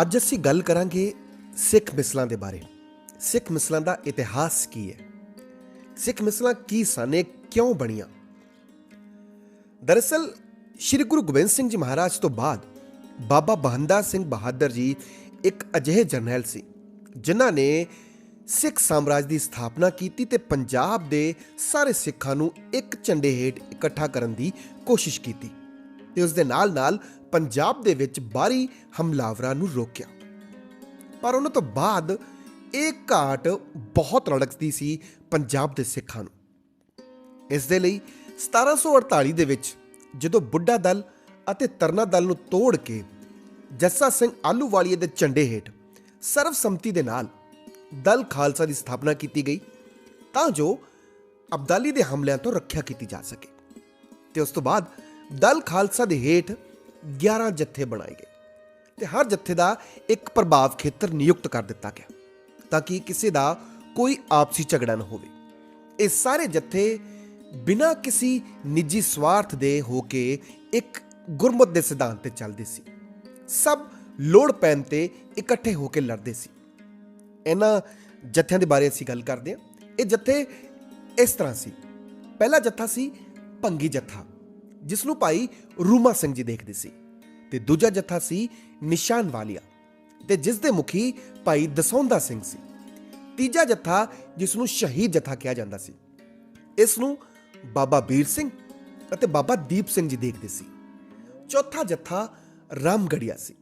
ਅੱਜ ਅਸੀਂ ਗੱਲ ਕਰਾਂਗੇ ਸਿੱਖ ਮਿਸਲਾਂ ਦੇ ਬਾਰੇ। ਸਿੱਖ ਮਿਸਲਾਂ ਦਾ ਇਤਿਹਾਸ ਕੀ ਹੈ? ਸਿੱਖ ਮਿਸਲਾਂ ਕੀ ਸਨ? ਇਹ ਕਿਉਂ ਬਣੀਆਂ? ਦਰਅਸਲ, ਸ੍ਰੀ ਗੁਰੂ ਗੋਬਿੰਦ ਸਿੰਘ ਜੀ ਮਹਾਰਾਜ ਤੋਂ ਬਾਅਦ ਬਾਬਾ ਬਹੰਦਾ ਸਿੰਘ ਬਹਾਦਰ ਜੀ ਇੱਕ ਅਜਿਹੇ ਜਰਨੈਲ ਸੀ, ਜਿਨ੍ਹਾਂ ਨੇ ਸਿੱਖ ਸਾਮਰਾਜ ਦੀ ਸਥਾਪਨਾ ਕੀਤੀ ਤੇ ਪੰਜਾਬ ਦੇ ਸਾਰੇ ਸਿੱਖਾਂ ਨੂੰ ਇੱਕ ਝੰਡੇ ਹੇਠ ਇਕੱਠਾ ਕਰਨ ਦੀ ਕੋਸ਼ਿਸ਼ ਕੀਤੀ। ਤੇ ਉਸ ਦੇ ਨਾਲ-ਨਾਲ ਪੰਜਾਬ ਦੇ ਵਿੱਚ ਬਾਹਰੀ ਹਮਲਾਵਰਾਂ ਨੂੰ ਰੋਕਿਆ। ਪਰ ਉਹਨਾਂ ਤੋਂ ਬਾਅਦ ਇਹ ਘਾਟ ਬਹੁਤ ਰੜਕਦੀ ਸੀ ਪੰਜਾਬ ਦੇ ਸਿੱਖਾਂ ਨੂੰ। ਇਸ ਦੇ ਲਈ 1748 ਦੇ ਵਿੱਚ ਜਦੋਂ ਬੁੱਢਾ ਦਲ ਅਤੇ ਤਰਨਾ ਦਲ ਨੂੰ ਤੋੜ ਕੇ ਜੱਸਾ ਸਿੰਘ ਆਲੂਵਾਲੀਏ ਦੇ ਝੰਡੇ ਹੇਠ ਸਰਵਸੰਮਤੀ ਦੇ ਨਾਲ ਦਲ ਖਾਲਸਾ ਦੀ ਸਥਾਪਨਾ ਕੀਤੀ ਗਈ, ਤਾਂ ਜੋ ਅਬਦਾਲੀ ਦੇ ਹਮਲਿਆਂ ਤੋਂ ਰੱਖਿਆ ਕੀਤੀ ਜਾ ਸਕੇ। ਤੇ ਉਸ ਤੋਂ ਬਾਅਦ ਦਲ ਖਾਲਸਾ ਦੇ ਹੇਠ 11 ਜੱਥੇ ਬਣਾਏ ਗਏ ਤੇ ਹਰ ਜੱਥੇ ਦਾ ਇੱਕ ਪ੍ਰਭਾਵ ਖੇਤਰ ਨਿਯੁਕਤ ਕਰ ਦਿੱਤਾ ਗਿਆ ਤਾਂ ਕਿ ਕਿਸੇ ਦਾ ਕੋਈ ਆਪਸੀ ਝਗੜਾ ਨਾ ਹੋਵੇ। ਇਹ ਸਾਰੇ ਜੱਥੇ ਬਿਨਾਂ ਕਿਸੇ ਨਿੱਜੀ ਸਵਾਰਥ ਦੇ ਹੋ ਕੇ ਇੱਕ ਗੁਰਮਤ ਦੇ ਸਿਧਾਂਤ ਤੇ ਚੱਲਦੇ ਸੀ। ਸਭ ਲੋੜ ਪੈਣ ਤੇ ਇਕੱਠੇ ਹੋ ਕੇ ਲੜਦੇ ਸੀ। ਇਹਨਾਂ ਜੱਥਿਆਂ ਦੇ ਬਾਰੇ ਅਸੀਂ ਗੱਲ ਕਰਦੇ ਹਾਂ। ਇਹ ਜੱਥੇ ਇਸ ਤਰ੍ਹਾਂ ਸੀ। ਪਹਿਲਾ ਜੱਥਾ ਸੀ ਭੰਗੀ ਜੱਥਾ। ਜਿਸ ਨੂੰ ਭਾਈ ਰੂਮਾ ਸਿੰਘ ਜੀ ਦੇਖਦੇ ਸੀ ਤੇ ਦੂਜਾ ਜੱਥਾ ਸੀ ਨਿਸ਼ਾਨ ਵਾਲੀਆ ਤੇ ਜਿਸ ਦੇ ਮੁਖੀ ਭਾਈ ਦਸੌਂਦਾ ਸਿੰਘ ਸੀ। ਤੀਜਾ ਜੱਥਾ ਜਿਸ ਨੂੰ ਸ਼ਹੀਦ ਜੱਥਾ ਕਿਹਾ ਜਾਂਦਾ ਸੀ। ਇਸ ਨੂੰ ਬਾਬਾ ਵੀਰ ਸਿੰਘ ਅਤੇ ਬਾਬਾ ਦੀਪ ਸਿੰਘ ਜੀ ਦੇਖਦੇ ਸੀ। ਚੌਥਾ ਜੱਥਾ ਰਾਮਗੜੀਆ ਸੀ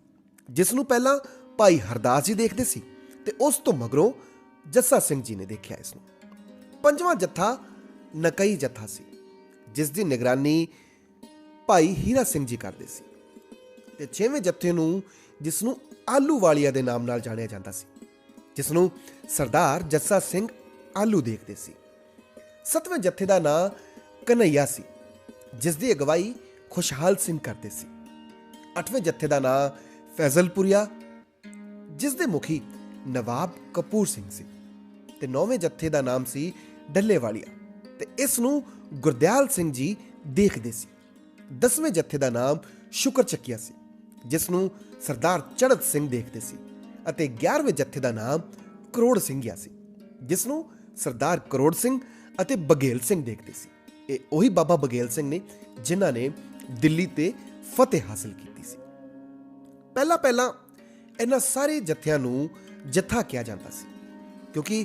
ਜਿਸ ਨੂੰ ਪਹਿਲਾਂ ਭਾਈ ਹਰਦਾਸ ਜੀ ਦੇਖਦੇ ਸੀ ਤੇ ਉਸ ਤੋਂ ਮਗਰੋਂ ਜੱਸਾ ਸਿੰਘ ਜੀ ਨੇ ਦੇਖਿਆ ਇਸ ਨੂੰ ਪੰਜਵਾਂ ਜੱਥਾ ਨਕਈ ਜੱਥਾ ਸੀ ਜਿਸ ਦੀ ਨਿਗਰਾਨੀ ਭਾਈ ਹੀਰਾ ਸਿੰਘ ਜੀ ਕਰਦੇ ਸੀ। ਤੇ ਛੇਵੇਂ ਜੱਥੇ ਨੂੰ ਜਿਸ ਨੂੰ ਆਲੂ ਵਾਲੀਆ ਦੇ ਨਾਮ ਨਾਲ ਜਾਣਿਆ ਜਾਂਦਾ ਸੀ ਜਿਸ ਨੂੰ ਸਰਦਾਰ ਜੱਸਾ ਸਿੰਘ ਆਲੂ ਦੇਖਦੇ ਸੀ। ਸੱਤਵੇਂ ਜੱਥੇ ਦਾ ਨਾਂ ਕਨਈਆ ਸੀ ਜਿਸ ਦੀ ਅਗਵਾਈ ਖੁਸ਼ਹਾਲ ਸਿੰਘ ਕਰਦੇ ਸੀ। ਅੱਠਵੇਂ ਜੱਥੇ ਦਾ ਨਾਂ ਫੈਜ਼ਲਪੁਰੀਆ ਜਿਸ ਦੇ ਮੁਖੀ ਨਵਾਬ ਕਪੂਰ ਸਿੰਘ ਸੀ। ਤੇ ਨੌਵੇਂ ਜੱਥੇ ਦਾ ਨਾਮ ਸੀ ਡੱਲੇ ਵਾਲੀਆ ਤੇ ਇਸ ਨੂੰ ਗੁਰਦਿਆਲ ਸਿੰਘ ਜੀ ਦੇਖਦੇ ਸੀ। ਦਸਵੇਂ ਜੱਥੇ ਦਾ ਨਾਮ ਸ਼ੁਕਰ ਚੱਕੀਆ ਸੀ, ਜਿਸ ਨੂੰ ਸਰਦਾਰ ਚੜਤ ਸਿੰਘ ਦੇਖਦੇ ਸੀ ਅਤੇ 11ਵੇਂ ਜੱਥੇ ਦਾ ਨਾਮ ਕਰੋੜ ਸਿੰਘਿਆ ਸੀ, ਜਿਸ ਨੂੰ ਸਰਦਾਰ ਕਰੋੜ ਸਿੰਘ ਅਤੇ ਬਗੇਲ ਸਿੰਘ ਦੇਖਦੇ ਸੀ। ਇਹ ਉਹੀ ਬਾਬਾ ਬਗੇਲ ਸਿੰਘ ਨੇ ਜਿਨ੍ਹਾਂ ਨੇ ਦਿੱਲੀ ਤੇ ਫਤਿਹ ਹਾਸਲ ਕੀਤੀ ਸੀ। ਪਹਿਲਾਂ ਪਹਿਲਾਂ ਇਹਨਾਂ ਸਾਰੇ ਜੱਥਿਆਂ ਨੂੰ ਜੱਥਾ ਕਿਹਾ ਜਾਂਦਾ ਸੀ, ਕਿਉਂਕਿ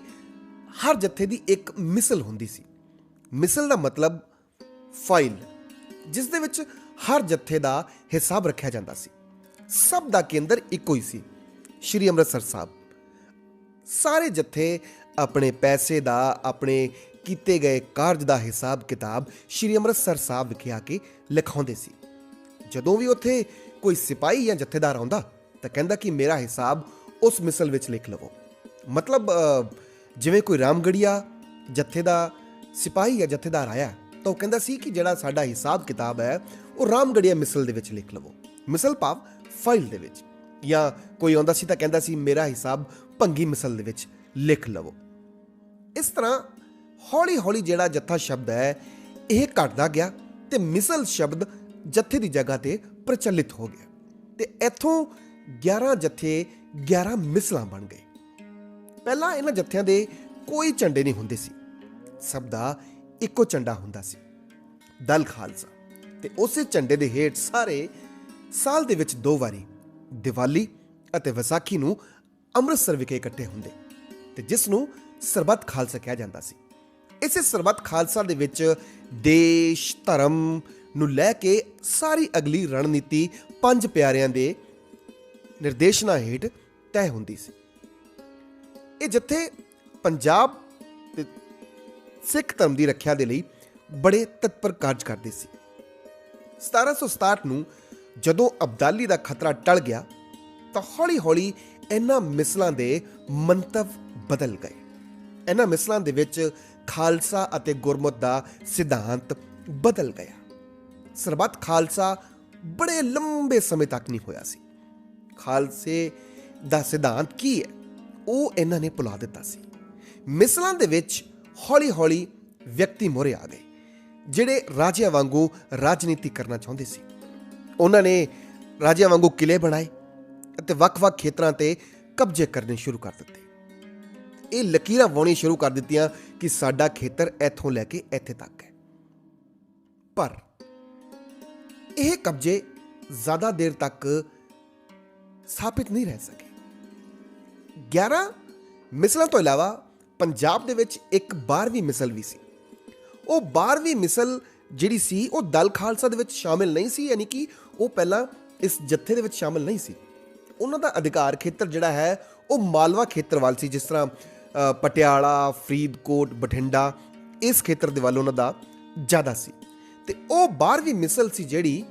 ਹਰ ਜੱਥੇ ਦੀ ਇੱਕ ਮਿਸਲ ਹੁੰਦੀ ਸੀ। ਮਿਸਲ ਦਾ ਮਤਲਬ ਫਾਈਲ। ਜਿਸ ਦੇ ਵਿੱਚ ਹਰ ਜੱਥੇ ਦਾ ਹਿਸਾਬ ਰੱਖਿਆ ਜਾਂਦਾ ਸੀ। ਸਭ ਦਾ ਕੇਂਦਰ ਇੱਕੋ ਹੀ ਸੀ। ਸ਼੍ਰੀ ਅੰਮ੍ਰਿਤਸਰ ਸਾਹਿਬ। ਸਾਰੇ ਜੱਥੇ ਆਪਣੇ ਪੈਸੇ ਦਾ, ਆਪਣੇ ਕੀਤੇ ਗਏ ਕਾਰਜ ਦਾ ਹਿਸਾਬ ਕਿਤਾਬ ਸ਼੍ਰੀ ਅੰਮ੍ਰਿਤਸਰ ਸਾਹਿਬ ਵਿਖੇ ਆ ਕੇ ਲਿਖਾਉਂਦੇ ਸੀ। ਜਦੋਂ ਵੀ ਉੱਥੇ ਕੋਈ ਸਿਪਾਹੀ ਜਾਂ ਜਥੇਦਾਰ ਆਉਂਦਾ, ਤਾਂ ਕਹਿੰਦਾ ਕਿ ਮੇਰਾ ਹਿਸਾਬ ਉਸ ਮਿਸਲ ਵਿੱਚ ਲਿਖ ਲਵੋ। ਮਤਲਬ ਜਿਵੇਂ ਕੋਈ ਰਾਮਗੜੀਆ ਜਥੇ ਦਾ ਸਿਪਾਹੀ ਜਾਂ ਜਥੇਦਾਰ ਆਇਆ ਤਾਂ ਉਹ ਕਹਿੰਦਾ ਸੀ ਕਿ ਜਿਹੜਾ ਸਾਡਾ ਹਿਸਾਬ ਕਿਤਾਬ ਹੈ, ਉਹ ਰਾਮਗੜੀਆ ਮਿਸਲ ਦੇ ਵਿੱਚ ਲਿਖ ਲਵੋ। ਮਿਸਲ ਭਾਵ ਫਾਈਲ ਦੇ ਵਿੱਚ। ਜਾਂ ਕੋਈ ਆਉਂਦਾ ਸੀ ਤਾਂ ਕਹਿੰਦਾ ਸੀ, ਮੇਰਾ ਹਿਸਾਬ ਭੰਗੀ ਮਿਸਲ ਦੇ ਵਿੱਚ ਲਿਖ ਲਵੋ। ਇਸ ਤਰ੍ਹਾਂ ਹੌਲੀ-ਹੌਲੀ ਜਿਹੜਾ ਜੱਥਾ ਸ਼ਬਦ ਹੈ, ਇਹ ਘਟਦਾ ਗਿਆ ਤੇ ਮਿਸਲ ਸ਼ਬਦ ਜੱਥੇ ਦੀ ਜਗ੍ਹਾ ਤੇ ਪ੍ਰਚਲਿਤ ਹੋ ਗਿਆ। ਤੇ ਇੱਥੋਂ 11 ਜੱਥੇ 11 ਮਿਸਲਾਂ ਬਣ ਗਏ। ਪਹਿਲਾਂ ਇਹਨਾਂ ਜੱਥਿਆਂ ਦੇ ਕੋਈ ਝੰਡੇ ਨਹੀਂ ਹੁੰਦੇ ਸੀ। ਸਭ ਦਾ ਇੱਕੋ ਝੰਡਾ ਹੁੰਦਾ ਸੀ। ਦਲ ਖਾਲਸਾ। ਤੇ ਉਸੇ ਝੰਡੇ ਦੇ ਹੇਠ ਸਾਰੇ ਸਾਲ ਦੇ ਵਿੱਚ ਦੋ ਵਾਰੀ ਦੀਵਾਲੀ ਅਤੇ ਵਿਸਾਖੀ ਨੂੰ ਅੰਮ੍ਰਿਤਸਰ ਵਿਖੇ ਇਕੱਠੇ ਹੁੰਦੇ। ਤੇ ਜਿਸ ਨੂੰ ਸਰਬੱਤ ਖਾਲਸਾ ਕਿਹਾ ਜਾਂਦਾ ਸੀ। ਇਸੇ ਸਰਬੱਤ ਖਾਲਸਾ ਦੇ ਵਿੱਚ ਦੇਸ਼, ਧਰਮ ਨੂੰ ਲੈ ਕੇ ਸਾਰੀ ਅਗਲੀ ਰਣਨੀਤੀ ਪੰਜ ਪਿਆਰਿਆਂ ਦੇ ਨਿਰਦੇਸ਼ਨਾ ਹੇਠ ਤੈਅ ਹੁੰਦੀ ਸੀ। ਇਹ ਜਿੱਥੇ ਪੰਜਾਬ ਸਿੱਖ ਧਰਮ ਦੀ ਰੱਖਿਆ ਦੇ ਲਈ ਬੜੇ ਤਤਪਰ ਕਾਰਜ ਕਰਦੇ ਸੀ। 1767 ਨੂੰ ਜਦੋਂ ਅਬਦਾਲੀ ਦਾ ਖਤਰਾ ਟਲ ਗਿਆ, ਤਾਂ ਹੌਲੀ-ਹੌਲੀ ਇਹਨਾਂ ਮਿਸਲਾਂ ਦੇ ਮੰਤਵ ਬਦਲ ਗਏ। ਇਹਨਾਂ ਮਿਸਲਾਂ ਦੇ ਵਿੱਚ ਖਾਲਸਾ ਅਤੇ ਗੁਰਮਤ ਦਾ ਸਿਧਾਂਤ ਬਦਲ ਗਿਆ। ਸਰਬੱਤ ਖਾਲਸਾ ਬੜੇ ਲੰਬੇ ਸਮੇਂ ਤੱਕ ਨਹੀਂ ਹੋਇਆ ਸੀ। ਖਾਲਸੇ ਦਾ ਸਿਧਾਂਤ ਕੀ ਹੈ? ਉਹ ਇਹਨਾਂ ਨੇ ਭੁਲਾ ਦਿੱਤਾ ਸੀ। ਮਿਸਲਾਂ ਦੇ ਵਿੱਚ ਹੌਲੀ-ਹੌਲੀ ਵਿਅਕਤੀ ਮੋਰੇ ਆ ਗਏ, ਜਿਹੜੇ ਰਾਜਿਆਂ ਵਾਂਗੂ ਰਾਜਨੀਤੀ ਕਰਨਾ ਚਾਹੁੰਦੇ ਸੀ। ਉਹਨਾਂ ਨੇ ਰਾਜਿਆਂ ਵਾਂਗੂ ਕਿਲੇ ਬਣਾਏ ਅਤੇ ਵੱਖ-ਵੱਖ ਖੇਤਰਾਂ ਤੇ ਕਬਜ਼ੇ ਕਰਨੇ ਸ਼ੁਰੂ ਕਰ ਦਿੱਤੇ। ਇਹ ਲਕੀਰਾਂ ਵਾਉਣੀ ਸ਼ੁਰੂ ਕਰ ਦਿੱਤੀਆਂ ਕਿ ਸਾਡਾ ਖੇਤਰ ਇੱਥੋਂ ਲੈ ਕੇ ਇੱਥੇ ਤੱਕ ਹੈ। ਪਰ ਇਹ ਕਬਜ਼ੇ ਜ਼ਿਆਦਾ ਦੇਰ ਤੱਕ ਸਥਾਪਿਤ ਨਹੀਂ ਰਹਿ ਸਕੇ। 11 ਮਿਸਲਾਂ ਤੋਂ ਇਲਾਵਾ ਪੰਜਾਬ ਦੇ ਵਿੱਚ ਇੱਕ 12ਵੀਂ ਮਿਸਲ ਵੀ ਸੀ। ਉਹ 12ਵੀਂ ਮਿਸਲ ਜਿਹੜੀ ਸੀ, ਉਹ ਦਲ ਖਾਲਸਾ ਦੇ ਵਿੱਚ ਸ਼ਾਮਿਲ ਨਹੀਂ ਸੀ, ਯਾਨੀ ਕਿ ਉਹ ਪਹਿਲਾਂ ਇਸ ਜੱਥੇ ਦੇ ਵਿੱਚ ਸ਼ਾਮਿਲ ਨਹੀਂ ਸੀ। ਉਹਨਾਂ ਦਾ ਅਧਿਕਾਰ ਖੇਤਰ ਜਿਹੜਾ ਹੈ, ਉਹ ਮਾਲਵਾ ਖੇਤਰ ਵੱਲ ਸੀ, ਜਿਸ ਤਰ੍ਹਾਂ ਪਟਿਆਲਾ, ਫਰੀਦਕੋਟ, ਬਠਿੰਡਾ, ਇਸ ਖੇਤਰ ਦੇ ਵੱਲ ਉਹਨਾਂ ਦਾ ਜ਼ਿਆਦਾ ਸੀ। ਤੇ ਉਹ 12ਵੀਂ ਮਿਸਲ ਸੀ ਜਿਹੜੀ,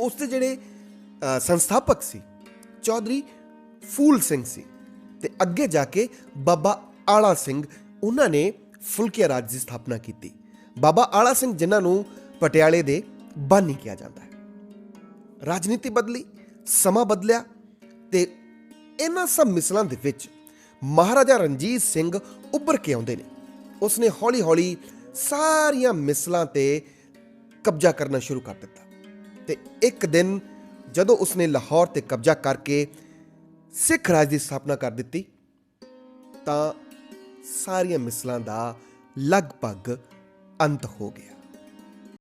ਉਸ ਦੇ ਜਿਹੜੇ ਸੰਸਥਾਪਕ ਸੀ, ਚੌਧਰੀ ਫੂਲ ਸਿੰਘ ਸੀ। ਤੇ ਅੱਗੇ ਜਾ ਕੇ ਬਾਬਾ ਆਲਾ ਸਿੰਘ, ਉਹਨਾਂ ਨੇ ਫੁਲਕੀਆ ਰਾਜ ਦੀ ਸਥਾਪਨਾ ਕੀਤੀ। ਬਾਬਾ ਆਲਾ ਸਿੰਘ ਜਿਨ੍ਹਾਂ ਨੂੰ ਪਟਿਆਲੇ ਦੇ ਬਾਨੀ ਕਿਹਾ ਜਾਂਦਾ ਹੈ। ਰਾਜਨੀਤੀ ਬਦਲੀ, ਸਮਾਂ ਬਦਲਿਆ ਤੇ ਇਹਨਾਂ ਸਭ ਮਿਸਲਾਂ ਦੇ ਵਿੱਚ ਮਹਾਰਾਜਾ ਰਣਜੀਤ ਸਿੰਘ ਉੱਭਰ ਕੇ ਆਉਂਦੇ ਨੇ। ਉਸਨੇ ਹੌਲੀ-ਹੌਲੀ ਸਾਰੀਆਂ ਮਿਸਲਾਂ ਤੇ ਕਬਜ਼ਾ ਕਰਨਾ ਸ਼ੁਰੂ ਕਰ ਦਿੱਤਾ। ਤੇ ਇੱਕ ਦਿਨ ਜਦੋਂ ਉਸਨੇ ਲਾਹੌਰ ਤੇ ਕਬਜ਼ਾ ਕਰਕੇ ਸਿੱਖ ਰਾਜ ਦੀ ਸਥਾਪਨਾ ਕਰ ਦਿੱਤੀ, ਤਾਂ ਸਾਰੀਆਂ ਮਿਸਲਾਂ ਦਾ ਲਗਭਗ ਅੰਤ ਹੋ ਗਿਆ।